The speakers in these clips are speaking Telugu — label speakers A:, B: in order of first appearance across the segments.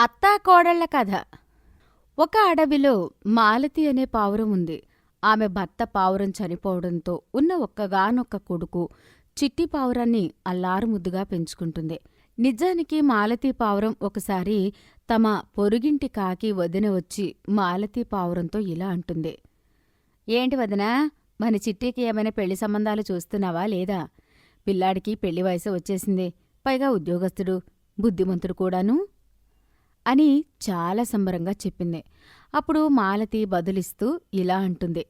A: అత్తా కోడళ్ళ కథ. ఒక అడవిలో మాలతి అనే పావురం ఉంది. ఆమె భర్త పావురం చనిపోవడంతో ఉన్న ఒక్కగానొక్క కొడుకు చిట్టి పావురాన్ని అల్లారుముద్దుగా పెంచుకుంటుంది. నిజానికి మాలతీ పావురం ఒకసారి తమ పొరుగింటి కాకి వదిన వచ్చి మాలతీ పావురంతో ఇలా అంటుంది. ఏంటి వదినా మన చిట్టికి ఏమైనా పెళ్ళి సంబంధాలు చూస్తున్నావా లేదా? పిల్లాడికి పెళ్ళి వయసు వచ్చేసింది. పైగా ఉద్యోగస్తుడు బుద్ధిమంతుడు కూడాను. అని చాలా సంబరంగా చెప్పింది. అప్పుడు మాలతి బదులిస్తూ ఇలా అంటుంది.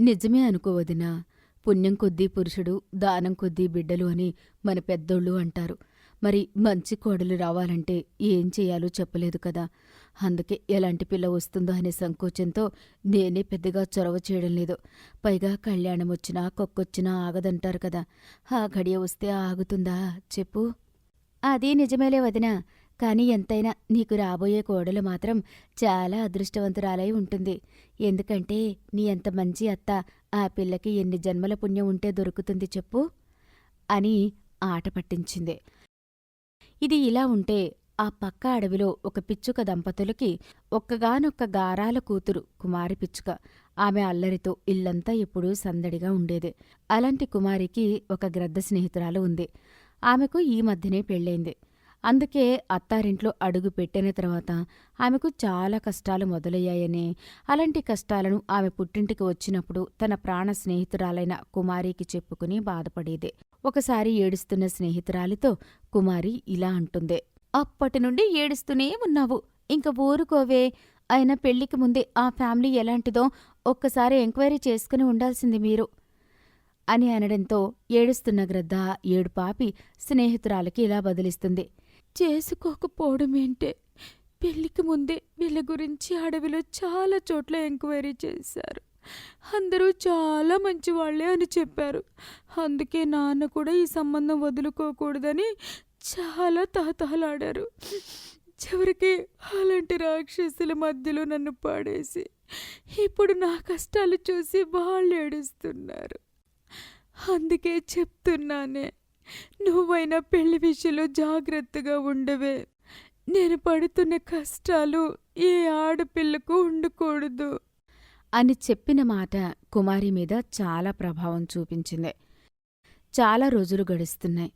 A: నిజమే అనుకోవదినా పుణ్యం కొద్దీ పురుషుడు దానం కొద్దీ బిడ్డలు అని మన పెద్దోళ్ళు అంటారు. మరి మంచి కోడలు రావాలంటే ఏం చేయాలో చెప్పలేదు కదా. అందుకే ఎలాంటి పిల్ల వస్తుందో అనే సంకోచంతో నేనే పెద్దగా చొరవ చేయడం లేదు. పైగా కళ్యాణం వచ్చినా కొక్కొచ్చినా ఆగదంటారు కదా. ఆ గడియ వస్తే ఆగుతుందా? చెప్పు. అదే నిజమేలే వదినా. కాని ఎంతైనా నీకు రాబోయే కోడలు మాత్రం చాలా అదృష్టవంతురాలై ఉంటుంది. ఎందుకంటే నీ ఎంత మంచి అత్త ఆ పిల్లకి ఎన్ని జన్మల పుణ్యం ఉంటే దొరుకుతుంది చెప్పు? అని ఆట పట్టించింది. ఇది ఇలా ఉంటే ఆ పక్క అడవిలో ఒక పిచ్చుక దంపతులకి ఒక్కగానొక్క గారాల కూతురు కుమారి పిచ్చుక. ఆమె అల్లరితో ఇల్లంతా ఎప్పుడూ సందడిగా ఉండేది. అలాంటి కుమారికి ఒక గ్రద్ద స్నేహితురాలు ఉంది. ఆమెకు ఈ మధ్యనే పెళ్ళైంది. అందుకే అత్తారింట్లో అడుగు పెట్టిన తర్వాత ఆమెకు చాలా కష్టాలు మొదలయ్యాయని. అలాంటి కష్టాలను ఆమె పుట్టింటికి వచ్చినప్పుడు తన ప్రాణ స్నేహితురాలైన కుమారికి చెప్పుకుని బాధపడేది. ఒకసారి ఏడుస్తున్న స్నేహితురాలితో కుమారి ఇలా అంటుంది. అప్పటి నుండి ఏడుస్తూనే ఉన్నావు. ఇంక ఊరుకోవే. అయినా పెళ్ళికి ముందే ఆ ఫ్యామిలీ ఎలాంటిదో ఒక్కసారి ఎంక్వైరీ చేసుకుని ఉండాల్సింది మీరు అని అనడంతో ఏడుస్తున్న గ్రద్ద ఏడుపాపి స్నేహితురాలకి ఇలా బదిలిస్తుంది. చేసుకోకపోవడమేంటే? పెళ్ళికి ముందే వీళ్ళ గురించి అడవిలో చాలా చోట్ల ఎంక్వైరీ చేశారు. అందరూ చాలా మంచి వాళ్ళే అని చెప్పారు. అందుకే నాన్న కూడా ఈ సంబంధం వదులుకోకూడదని చాలా తహతహలాడారు. చివరికి అలాంటి రాక్షసుల మధ్యలో నన్ను పాడేసి ఇప్పుడు నా కష్టాలు చూసి వాళ్ళు ఏడుస్తున్నారు. అందుకే చెప్తున్నానే నువ్వైనా పెళ్ళి విషయంలో జాగ్రత్తగా ఉండవే. నేను పడుతున్న కష్టాలు ఏ ఆడపిల్లకు ఉండకూడదు. అని చెప్పిన మాట కుమారి మీద చాలా ప్రభావం చూపించింది. చాలా రోజులు గడుస్తున్నాయి.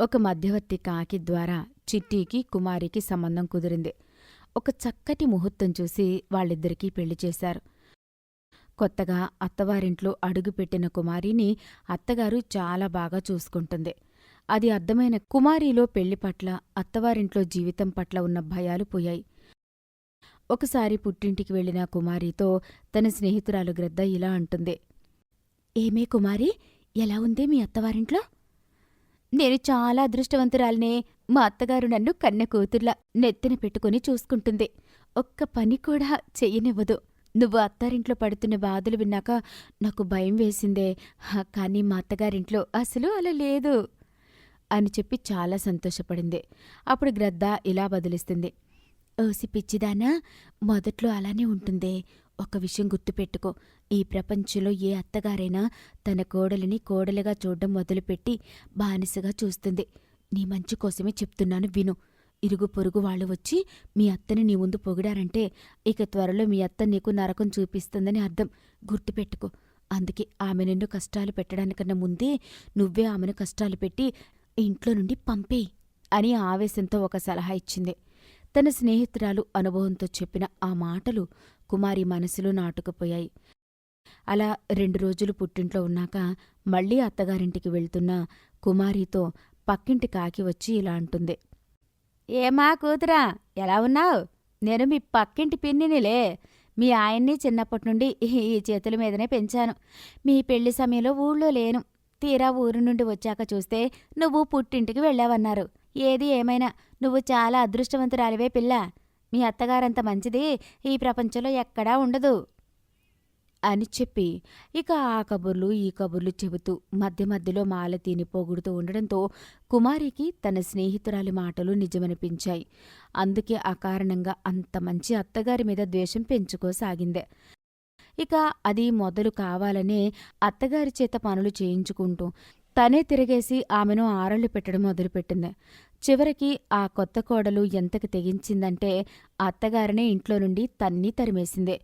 A: ఒక మధ్యవర్తి కాకి ద్వారా చిట్టీకి కుమారికి సంబంధం కుదిరింది. ఒక చక్కటి ముహూర్తం చూసి వాళ్ళిద్దరికీ పెళ్ళి చేశారు. కొత్తగా అత్తవారింట్లో అడుగుపెట్టిన కుమారిని అత్తగారు చాలా బాగా చూసుకుంటుంది. అది అర్థమైన కుమారిలో పెళ్ళి పట్ల అత్తవారింట్లో జీవితం పట్ల ఉన్న భయాలు పోయాయి. ఒకసారి పుట్టింటికి వెళ్ళిన కుమారితో తన స్నేహితురాలు గ్రద్ద ఇలా అంటుంది. ఏమే కుమారి ఎలా ఉందే మీ అత్తవారింట్లో? నేను చాలా అదృష్టవంతురాలనే. మా అత్తగారు నన్ను కన్నె కూతుర్లా నెత్తిన పెట్టుకుని చూసుకుంటుంది. ఒక్క పని కూడా చెయ్యనివ్వదు. నువ్వు అత్తారింట్లో పడుతున్న బాధలు విన్నాక నాకు భయం వేసిందే. హ, కానీ మా అత్తగారింట్లో అసలు అలా లేదు. అని చెప్పి చాలా సంతోషపడింది. అప్పుడు గ్రద్ద ఇలా బదిలిస్తుంది ఓసి పిచ్చిదానా మొదట్లో అలానే ఉంటుందే. ఒక విషయం గుర్తుపెట్టుకో. ఈ ప్రపంచంలో ఏ అత్తగారైనా తన కోడలిని కోడలుగా చూడడం మొదలుపెట్టి బానిసగా చూస్తుంది. నీ మంచి కోసమే చెప్తున్నాను విను. ఇరుగు పొరుగు వాళ్ళు వచ్చి మీ అత్తని నీ ముందు పొగిడారంటే ఇక త్వరలో మీ అత్త నీకు నరకం చూపిస్తుందని అర్థం. గుర్తుపెట్టుకో. అందుకే ఆమె నిన్ను కష్టాలు పెట్టడానికన్నా ముందే నువ్వే ఆమెను కష్టాలు పెట్టి ఇంట్లో నుండి పంపేయి అని ఆవేశంతో ఒక సలహా ఇచ్చింది. తన స్నేహితురాలు అనుభవంతో చెప్పిన ఆ మాటలు కుమారి మనసులో నాటుకుపోయాయి. అలా రెండు రోజులు పుట్టింట్లో ఉన్నాక మళ్ళీ అత్తగారింటికి వెళ్తున్న కుమారితో పక్కింటి కాకి వచ్చి ఇలా అంటుంది. ఏమా కూతురా ఎలా ఉన్నావు? నేను మీ పక్కింటి పిన్నినిలే. మీ ఆయన్ని చిన్నప్పటి నుండి ఈ చేతుల మీదనే పెంచాను. మీ పెళ్ళి సమయంలో ఊళ్ళో లేను. తీరా ఊరు నుండి వచ్చాక చూస్తే నువ్వు పుట్టింటికి వెళ్ళావన్నారు. ఏది ఏమైనా నువ్వు చాలా అదృష్టవంతురాలివే పిల్ల. మీ అత్తగారంత మంచిది ఈ ప్రపంచంలో ఎక్కడా ఉండదు. అని చెప్పి ఇక ఆ కబుర్లు ఈ కబుర్లు చెబుతూ మధ్య మధ్యలో మాలతీని పొగుడుతూ ఉండడంతో కుమారికి తన స్నేహితురాలి మాటలు నిజమనిపించాయి. అందుకే అకారణంగా అంత మంచి అత్తగారి మీద ద్వేషం పెంచుకోసాగిందే. ఇక అది మొదలు కావాలనే అత్తగారి చేత పనులు చేయించుకుంటూ తనే తిరగేసి ఆమెను ఆరళ్ళు పెట్టడం మొదలుపెట్టింది. చివరికి ఆ కొత్త కోడలు ఎంతకు తెగించిందంటే అత్తగారినే ఇంట్లో నుండి తన్ని తరిమేసింది.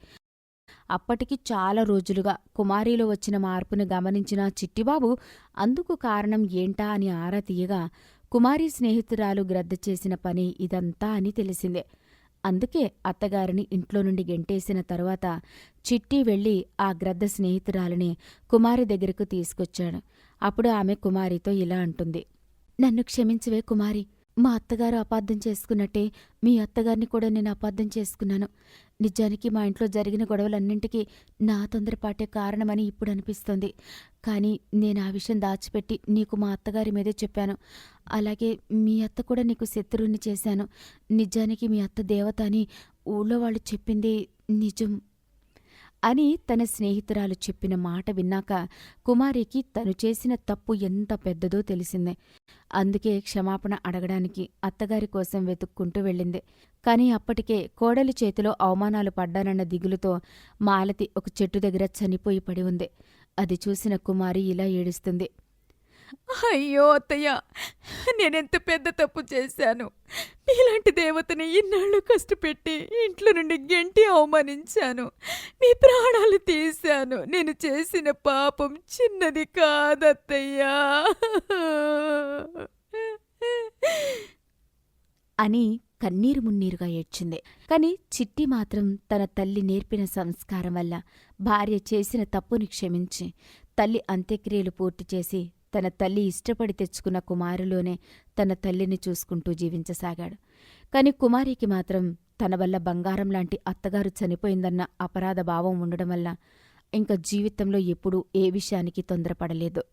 A: అప్పటికి చాలా రోజులుగా కుమారిలో వచ్చిన మార్పును గమనించిన చిట్టిబాబు అందుకు కారణం ఏంటా అని ఆరా తీయగా కుమారి స్నేహితురాలు గ్రద్ద చేసిన పని ఇదంతా అని తెలిసిందే. అందుకే అత్తగారిని ఇంట్లో నుండి గెంటేసిన తరువాత చిట్టి వెళ్ళి ఆ గ్రద్ద స్నేహితురాలిని కుమారి దగ్గరకు తీసుకొచ్చాడు. అప్పుడు ఆమె కుమారితో ఇలా అంటుంది. నన్ను క్షమించవే కుమారి మా అత్తగారు అపార్థం చేసుకున్నట్టే మీ అత్తగారిని కూడా నేను అపార్థం చేసుకున్నాను. నిజానికి మా ఇంట్లో జరిగిన గొడవలన్నింటికీ నా తొందరపాటే కారణమని ఇప్పుడు అనిపిస్తుంది. కానీ నేను ఆ విషయం దాచిపెట్టి నీకు మా అత్తగారి మీదే చెప్పాను. అలాగే మీ అత్త కూడా నీకు శత్రువుని చేశాను. నిజానికి మీ అత్త దేవత అని ఊళ్ళో వాళ్ళు చెప్పింది నిజం అని తన స్నేహితురాలు చెప్పిన మాట విన్నాక కుమారికి తను చేసిన తప్పు ఎంత పెద్దదో తెలిసిందే. అందుకే క్షమాపణ అడగడానికి అత్తగారి కోసం వెతుక్కుంటూ వెళ్ళింది. కాని అప్పటికే కోడలి చేతిలో అవమానాలు పడ్డానన్న దిగులుతో మాలతి ఒక చెట్టు దగ్గర చనిపోయి పడి ఉంది. అది చూసిన కుమారి ఇలా ఏడుస్తుంది.
B: అయ్యో అత్తయ్య నేనెంత పెద్ద తప్పు చేశాను. మీలాంటి దేవతని ఇన్నాళ్ళు కష్టపెట్టి ఇంట్లో నుండి గెంటి అవమానించాను. మీ ప్రాణాలు తీశాను. నేను చేసిన పాపం చిన్నది కాదత్తయ్యా.
A: అని కన్నీరు మున్నీరుగా ఏడ్చింది. కాని చిట్టి మాత్రం తన తల్లి నేర్పిన సంస్కారం వల్ల భార్య చేసిన తప్పుని క్షమించి తల్లి అంత్యక్రియలు పూర్తి చేసి తన తల్లి ఇష్టపడి తెచ్చుకున్న కుమారులోనే తన తల్లిని చూసుకుంటూ జీవించసాగాడు. కాని కుమారికి మాత్రం తన వల్ల బంగారం లాంటి అత్తగారు చనిపోయిందన్న అపరాధ భావం ఉండడం వల్ల ఇంక జీవితంలో ఎప్పుడూ ఏ విషయానికి తొందరపడలేదు.